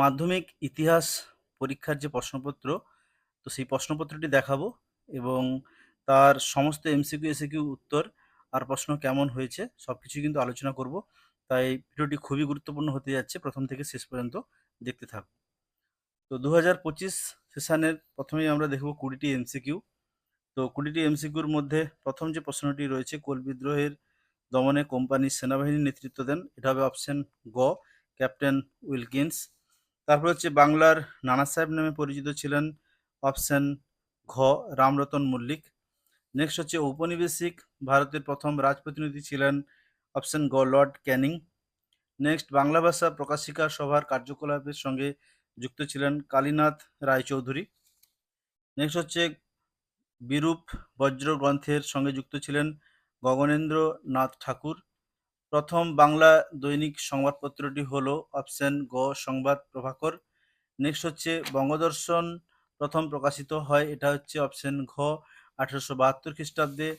মাধ্যমিক ইতিহাস পরীক্ষার যে প্রশ্নপত্র, তো সেই প্রশ্নপত্রটি দেখাবো এবং তার সমস্ত এমসিকিউ এসিকিউ উত্তর আর প্রশ্ন কেমন হয়েছে সব কিছুই কিন্তু আলোচনা করব। তাই ভিডিওটি খুবই গুরুত্বপূর্ণ হতে যাচ্ছে প্রথম থেকে শেষ পর্যন্ত দেখতে থাকুন তো দু হাজার পঁচিশ সেশানের প্রথমেই আমরা দেখব কুড়িটি এমসিকিউ তো কুড়িটি এমসিকিউর মধ্যে প্রথম যে প্রশ্নটি রয়েছে, কোল বিদ্রোহের দমনে কোম্পানির সেনাবাহিনীর নেতৃত্ব দেন, এটা হবে অপশন গ, ক্যাপ্টেন উইলকিন্স। তারপর হচ্ছে বাংলার নানা সাহেব নামে পরিচিত ছিলেন অপশন ঘ, রামরতন মল্লিক। নেক্সট হচ্ছে ঔপনিবেশিক, ভারতের প্রথম রাজপ্রতিনিধি ছিলেন অপশন গ, লর্ড ক্যানিং। নেক্সট বাংলা ভাষা প্রকাশিকা সভার কার্যকলাপের সঙ্গে যুক্ত ছিলেন কালীনাথ রায়চৌধুরী। নেক্সট হচ্ছে বিরূপ বজ্র গ্রন্থের সঙ্গে যুক্ত ছিলেন গগনেন্দ্রনাথ ঠাকুর। প্রথম বাংলা দৈনিক সংবাদপত্রটি হলো অপশন গ, সংবাদ প্রভাকর। নেক্সট হচ্ছে বঙ্গদর্শন, প্রথম প্রকাশিত হয়, এটা হচ্ছে অপশন ঘ, আঠারোশো বাহাত্তর খ্রিস্টাব্দে।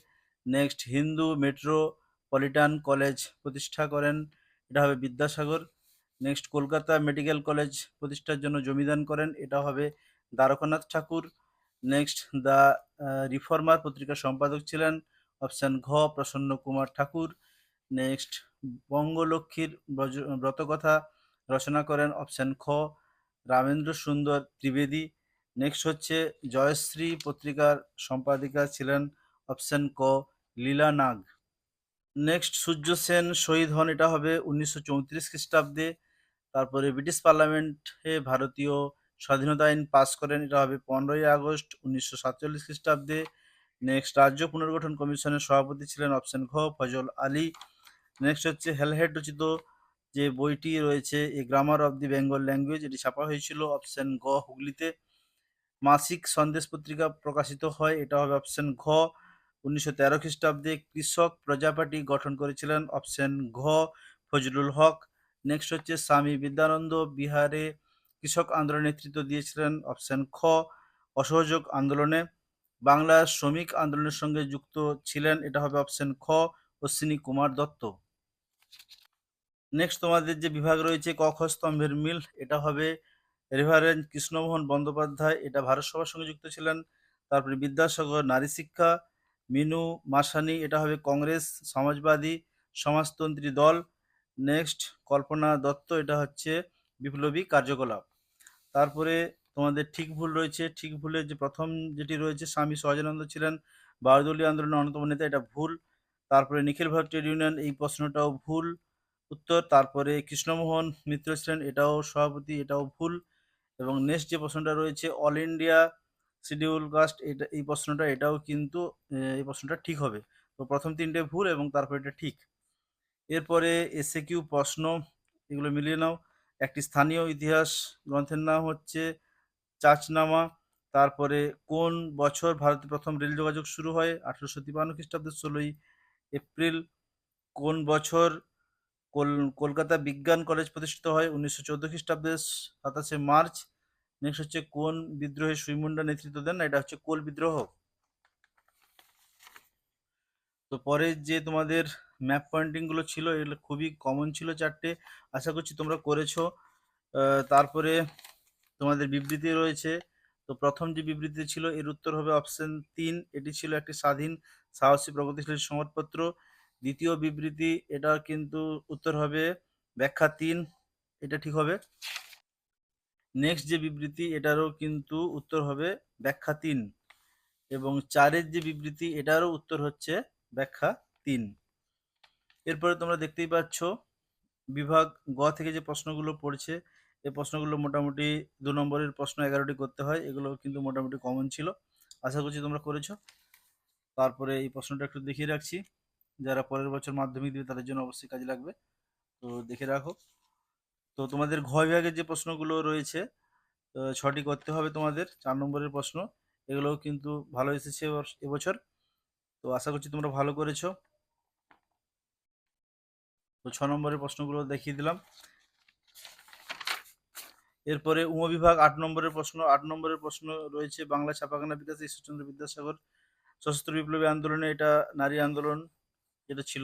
নেক্সট, হিন্দু মেট্রোপলিটন কলেজ প্রতিষ্ঠা করেন, এটা হবে Vidyasagar. Next, Kolkata medical college প্রতিষ্ঠার জন্য জমিদান করেন, এটা হবে Dwarkanath Thakur. Next, the reformer পত্রিকার সম্পাদক ছিলেন, অপশন ঘ, প্রসন্ন কুমার ঠাকুর। নেক্সট, বঙ্গলক্ষ্মীর ব্রতকথা রচনা করেন অপশন খ, রামেন্দ্র সুন্দর ত্রিবেদী। নেক্সট হচ্ছে, জয়শ্রী পত্রিকার সম্পাদিকা ছিলেন অপশন ক, লীলা নাগ। নেক্সট, সূর্য সেন শহীদ হন, এটা হবে উনিশশো চৌত্রিশ খ্রিস্টাব্দে। তারপরে ব্রিটিশ পার্লামেন্টে ভারতীয় স্বাধীনতা আইন পাস করেন, এটা হবে পনেরোই আগস্ট উনিশশো সাতচল্লিশ খ্রিস্টাব্দে। নেক্সট, রাজ্য পুনর্গঠন কমিশনের সভাপতি ছিলেন অপশন ঘ ফজল আলী। নেক্সট হচ্ছে হেলহেড রচিত যে বইটি রয়েছে a grammar of the Bengal language এটি ছাপা হয়েছিল অপশন ঘ হুগলিতে। মাসিক সন্দেশ পত্রিকা প্রকাশিত হয়, এটা হবে অপশন ঘ। উনিশশো তেরো খ্রিস্টাব্দে কৃষক প্রজাপাটি গঠন করেছিলেন অপশন ঘ, ফজলুল হক। নেক্সট হচ্ছে স্বামী বিদ্যানন্দ বিহারে কৃষক আন্দোলনের নেতৃত্ব দিয়েছিলেন অপশন খ, অসহযোগ আন্দোলনে। বাংলার শ্রমিক আন্দোলনের সঙ্গে যুক্ত ছিলেন, এটা হবে অপশন খ, অশ্বিনী কুমার দত্ত। নেক্সট তোমাদের যে বিভাগ রয়েছে, ক স্তম্ভের মিল, এটা হবে রেভারেন্ড কৃষ্ণমোহন বন্দ্যোপাধ্যায়। এটা ভারত সভার সঙ্গে যুক্ত ছিলেন। তারপরে বিদ্যাসাগর নারী শিক্ষা, মিনু মাসানি, এটা হবে কংগ্রেস, সমাজবাদী, সমাজতন্ত্রী দল। নেক্সট কল্পনা দত্ত, এটা হচ্ছে বিপ্লবী কার্যকলাপ। তারপরে তোমাদের ঠিক ভুল রয়েছে, ঠিক ভুলের যে প্রথম যেটি রয়েছে, স্বামী সহজানন্দ ছিলেন। বারদলীয় আন্দোলনের অন্যতম নেতা, এটা ভুল। তারপরে নিখিল ভারত ট্রেড ইউনিয়ন, এই প্রশ্নটাও ভুল উত্তর। তারপরে কৃষ্ণমোহন মিত্র ছিলেন, এটাও সভাপতি, এটাও ভুল। এবং নেক্সট যে প্রশ্নটা রয়েছে অল ইন্ডিয়া শিডিউল কাস্ট এটা, এই প্রশ্নটা, এটাও কিন্তু এই প্রশ্নটা ঠিক হবে। তো প্রথম তিনটে ভুল এবং তারপর এটা ঠিক। এরপরে এসএ কিউ প্রশ্ন, এগুলো মিলিয়ে নাও। একটি স্থানীয় ইতিহাস গ্রন্থের নাম হচ্ছে চাচনামা। তারপরে কোন বছর ভারতে প্রথম রেল যোগাযোগ শুরু হয়? আঠারোশো তিপ্পান্ন খ্রিস্টাব্দের ষোলোই এপ্রিল কোন বছর কলকাতা বিজ্ঞান কলেজ প্রতিষ্ঠিত হয়? উনিশশো চোদ্দ খ্রিস্টাব্দের সাতাশে মার্চ। নেক্সট হচ্ছে কোন বিদ্রোহে সুইমুন্ডা নেতৃত্ব দেন এটা হচ্ছে কোল বিদ্রোহ। তো পরে যে তোমাদের ম্যাপ পয়েন্টিংগুলো ছিল এগুলো খুবই কমন ছিল চারটে। আশা করছি তোমরা করেছ। তারপরে তোমাদের বিবৃতি রয়েছে। তো প্রথম যে বিবৃতি ছিল, এর উত্তর হবে অপশন তিন। এটি ছিল একটি স্বাধীন সাহসী প্রগতিশীল সংবাদপত্র। দ্বিতীয় বিবৃতি, এটা কিন্তু উত্তর হবে ব্যাখ্যা তিন, এটা ঠিক হবে। নেক্সট যে বিবৃতি, এটারও কিন্তু উত্তর হবে ব্যাখ্যা তিন এবং চারের যে বিবৃতি, এটারও উত্তর হচ্ছে ব্যাখ্যা তিন। এরপরে তোমরা দেখতেই পাচ্ছ, বিভাগ গ থেকে যে প্রশ্নগুলো পড়ছে এই প্রশ্নগুলো মোটামুটি দু নম্বরের প্রশ্ন এগারোটি করতে হয়, এগুলো কিন্তু মোটামুটি কমন ছিল। আশা করছি তোমরা করেছ। তারপরে এই প্রশ্নটা একটু দেখিয়ে রাখছি। যারা পরের বছর মাধ্যমিক দেবে, তাদের জন্য অবশ্যই কাজে লাগবে। তো দেখে রাখো। তো তোমাদের ঘ বিভাগের যে প্রশ্নগুলো রয়েছে ছটি করতে হবে তোমাদের। চার নম্বরের প্রশ্ন, এগুলোও কিন্তু ভালো এসেছে এবছর। তো আশা করছি তোমরা ভালো করেছ। তো ছ নম্বরের প্রশ্নগুলো দেখিয়ে দিলাম। এরপরে উম বিভাগ আট নম্বরের প্রশ্ন, আট নম্বরের প্রশ্ন রয়েছে বাংলা ছাপাখানা বিকাশ ঈশ্বরচন্দ্র বিদ্যাসাগর সশস্ত্র বিপ্লবী আন্দোলনে এটা নারী আন্দোলন যেটা ছিল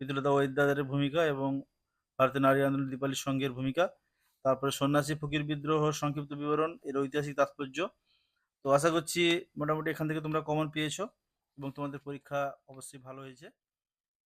বিদ্যুলতা ওয়েদারের ভূমিকা এবং ভারতের নারী আন্দোলন দীপালী সংঘের ভূমিকা। তারপরে সন্ন্যাসী ফকির বিদ্রোহ, সংক্ষিপ্ত বিবরণ, এর ঐতিহাসিক তাৎপর্য। তো আশা করছি মোটামুটি এখান থেকে তোমরা কমন পেয়েছ এবং তোমাদের পরীক্ষা অবশ্যই ভালো হয়েছে।